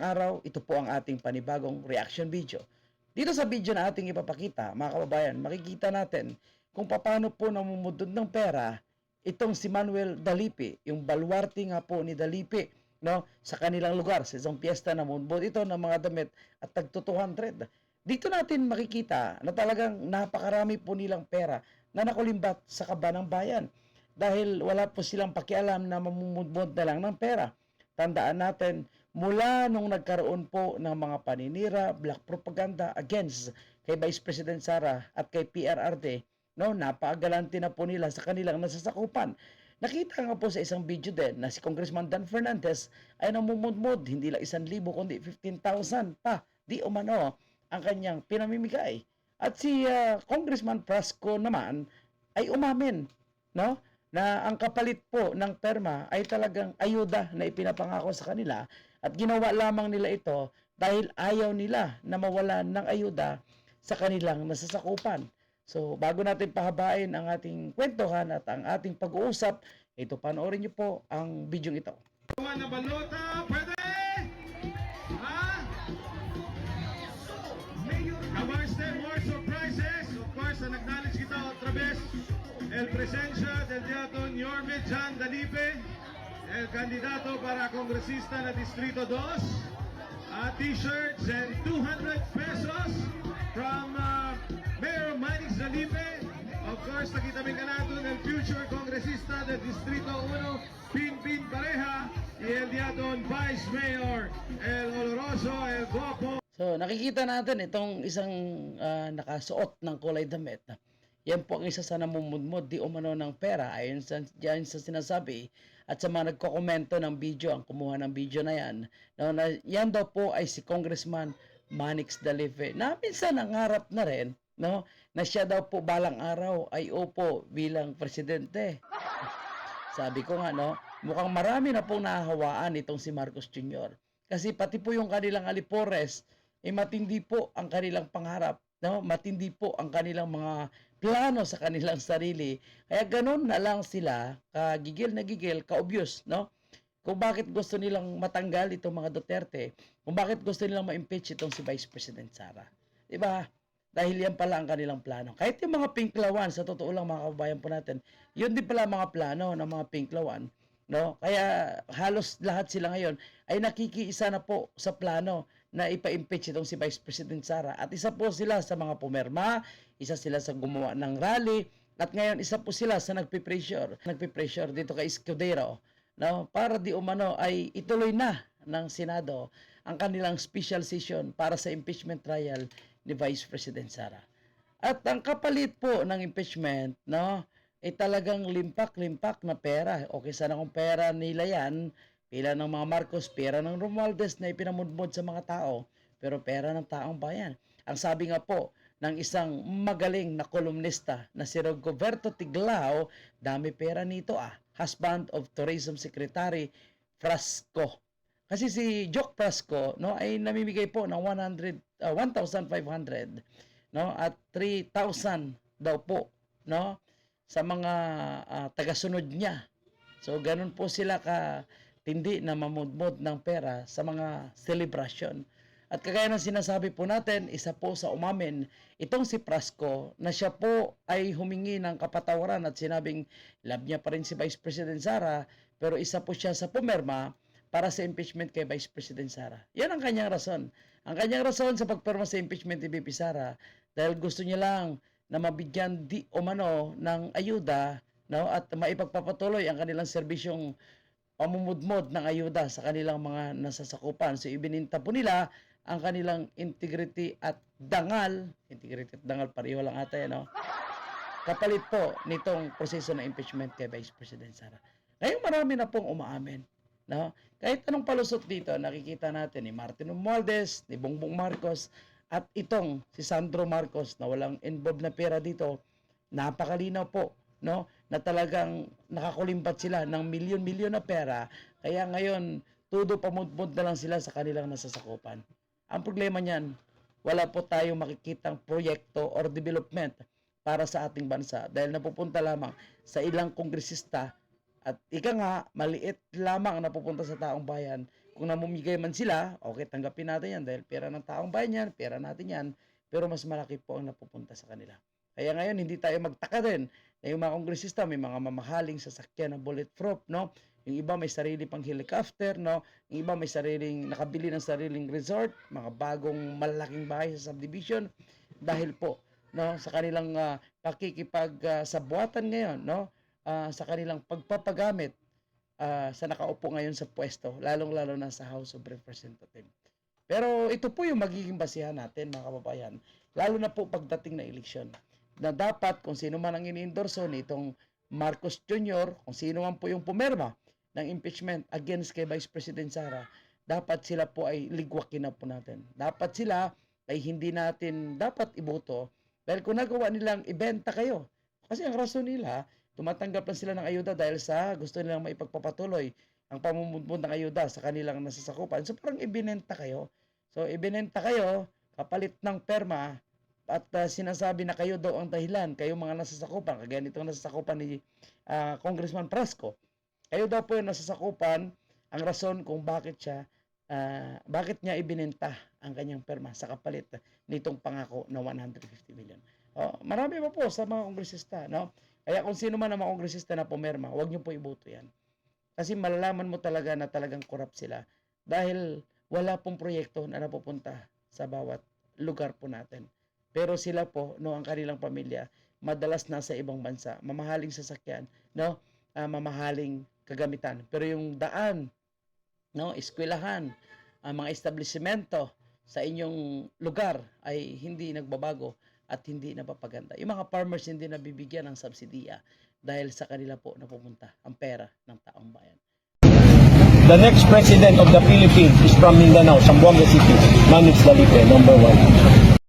Magandang araw, ito po ang ating panibagong reaction video. Dito sa video na ating ipapakita, mga kababayan, makikita natin kung paano po namumudod ng pera itong si Manuel Dalipi, yung baluarte nga po ni Dalipi, no, sa kanilang lugar, sa isang piyesta na munbod ito ng mga damit at tagto 200. Dito natin makikita na talagang napakarami po nilang pera na nakulimbat sa kaba ng bayan dahil wala po silang pakialam na mamumudmod na lang ng pera. Tandaan natin, mula nung nagkaroon po ng mga paninira, black propaganda against kay Vice President Sara at kay PRRD, no, napaagalante na po nila sa kanilang nasasakupan. Nakita nga po sa isang video din na si Congressman Dan Fernandez ay namumudmod, hindi lang isang libo kundi 15,000 pa, di umano ang kanyang pinamimigay. At si ah, Congressman Prasco naman ay umamin, no? na ang kapalit po ng perma ay talagang ayuda na ipinapangako sa kanila at ginawa lamang nila ito dahil ayaw nila na mawalan ng ayuda sa kanilang nasasakupan. So, bago natin pahabain ang ating kwentuhan at ang ating pag-uusap, ito panoorin niyo po ang video ito. Tuwa na balota, pwede? Ha? Kabarste, more surprises. Of course, na acknowledge kita otra vez. El presencia del Diaton Yorme Jan Dalipe, el candidato para congresista na Distrito 2. Uh, t-shirts and 200 pesos from uh, Mayor Manix Dalipe. Of course, nakita ka natin el future congresista del Distrito 1, Pinpin Pareja, y el Diaton Vice Mayor, el Oloroso, el Guapo, So, nakikita natin itong isang ah, nakasuot ng kulay damit. Yan po ang isa sa namumudmod di umano ng pera ayon sa, dyan sa sinasabi at sa mga nagkokomento ng video, ang kumuha ng video na yan, no, na yan daw po ay si Congressman Manix Dalive na minsan nangarap na rin no, na siya daw po balang araw ay upo bilang presidente. Sabi ko nga, no, mukhang marami na pong nahahawaan itong si Marcos Jr. Kasi pati po yung kanilang alipores, eh matindi po ang kanilang pangarap, no? Matindi po ang kanilang mga plano sa kanilang sarili. Kaya ganun na lang sila, kagigil na gigil, ka-obvious, no? Kung bakit gusto nilang matanggal itong mga Duterte, kung bakit gusto nilang ma-impeach itong si Vice President Sara. 'Di ba? Dahil yan pala ang kanilang plano. Kahit yung mga pinklawan, sa totoo lang mga kababayan po natin, yun din pala mga plano ng mga pinklawan. No? Kaya halos lahat sila ngayon ay nakikiisa na po sa plano na ipa-impeach itong si Vice President Sara. At isa po sila sa mga pumerma, isa sila sa gumawa ng rally, at ngayon isa po sila sa nagpi-pressure, nagpi-pressure dito kay Escudero, no? Para di umano ay ituloy na ng Senado ang kanilang special session para sa impeachment trial ni Vice President Sara. At ang kapalit po ng impeachment, no, ay talagang limpak-limpak na pera. Okay sana kung pera nila yan, pila ng mga Marcos, pera ng Romualdez na ipinamudmod sa mga tao, pero pera ng taong bayan. Ang sabi nga po ng isang magaling na kolumnista na si Rogoberto Tiglao, dami pera nito ah, husband of Tourism Secretary Frasco. Kasi si Jock Frasco no ay namimigay po ng 100 ah, 1,500 no at 3,000 daw po no sa mga ah, tagasunod niya. So ganun po sila ka tindi na mamudmod ng pera sa mga celebration. At kagaya ng sinasabi po natin, isa po sa umamin, itong si Prasco na siya po ay humingi ng kapatawaran at sinabing love niya pa rin si Vice President Sara pero isa po siya sa pumerma para sa impeachment kay Vice President Sara. Yan ang kanyang rason. Ang kanyang rason sa pagperma sa impeachment ni VP Sara dahil gusto niya lang na mabigyan di umano ng ayuda no at maipagpapatuloy ang kanilang serbisyong pamumudmod ng ayuda sa kanilang mga nasasakupan. So ibininta po nila ang kanilang integrity at dangal, integrity at dangal pareho lang ata yan, no? Kapalit po nitong proseso ng impeachment kay Vice President Sara. Ngayon marami na pong umaamin. No? Kahit anong palusot dito, nakikita natin ni Martin Romualdez, ni Bongbong Marcos, at itong si Sandro Marcos na walang involved na pera dito, napakalinaw po no na talagang nakakulimbat sila ng milyon-milyon na pera. Kaya ngayon tudo pamudmod na lang sila sa kanilang nasasakupan. Ang problema niyan wala po tayong makikitang proyekto or development para sa ating bansa. Dahil napupunta lamang sa ilang kongresista at ika nga maliit lamang ang napupunta sa taong bayan. Kung namumigay man sila, okay, tanggapin natin yan dahil pera ng taong bayan yan, pera natin yan, pero mas malaki po ang napupunta sa kanila. Kaya ngayon, hindi tayo magtaka din na yung mga kongresista may mga mamahaling sasakyan na bulletproof, no? Yung iba may sarili pang helicopter, no? Yung iba may sariling, nakabili ng sariling resort, mga bagong malaking bahay sa subdivision, dahil po, no, sa kanilang uh, ah, sa buhatan ngayon, no? Ah, sa kanilang pagpapagamit ah, sa nakaupo ngayon sa pwesto, lalong-lalo na sa House of Representatives. Pero ito po yung magiging basihan natin, mga kababayan, lalo na po pagdating na eleksyon, na dapat kung sino man ang ini-endorso nitong Marcos Jr., kung sino man po yung pumerma ng impeachment against kay Vice President Sara, dapat sila po ay ligwakin na po natin. Dapat sila ay hindi natin dapat iboto dahil kung nagawa nilang ibenta kayo. Kasi ang rason nila, tumatanggap lang sila ng ayuda dahil sa gusto nilang maipagpapatuloy ang pamumuntun ng ayuda sa kanilang nasasakupan. So parang ibinenta kayo. So ibinenta kayo kapalit ng perma at uh, sinasabi na kayo daw ang dahilan, kayo mga nasasakupan, kagaya nitong nasasakupan ni uh, Congressman Prasco. Kayo daw po yung nasasakupan ang rason kung bakit siya uh, bakit niya ibinenta ang kanyang perma sa kapalit nitong pangako na 150 million. Oh, marami pa po sa mga kongresista, no? Kaya kung sino man ang mga kongresista na pumerma, huwag niyo po iboto 'yan. Kasi malalaman mo talaga na talagang corrupt sila dahil wala pong proyekto na napupunta sa bawat lugar po natin. Pero sila po, no, ang kanilang pamilya, madalas nasa ibang bansa, mamahaling sasakyan, no, ah, mamahaling kagamitan. Pero yung daan, no, eskwelahan, ang mga establishmento sa inyong lugar ay hindi nagbabago at hindi napapaganda. Yung mga farmers hindi nabibigyan ng subsidiya dahil sa kanila po napupunta ang pera ng taong bayan. The next president of the Philippines is from Mindanao, Zamboanga City. Manix Dalipe, number one.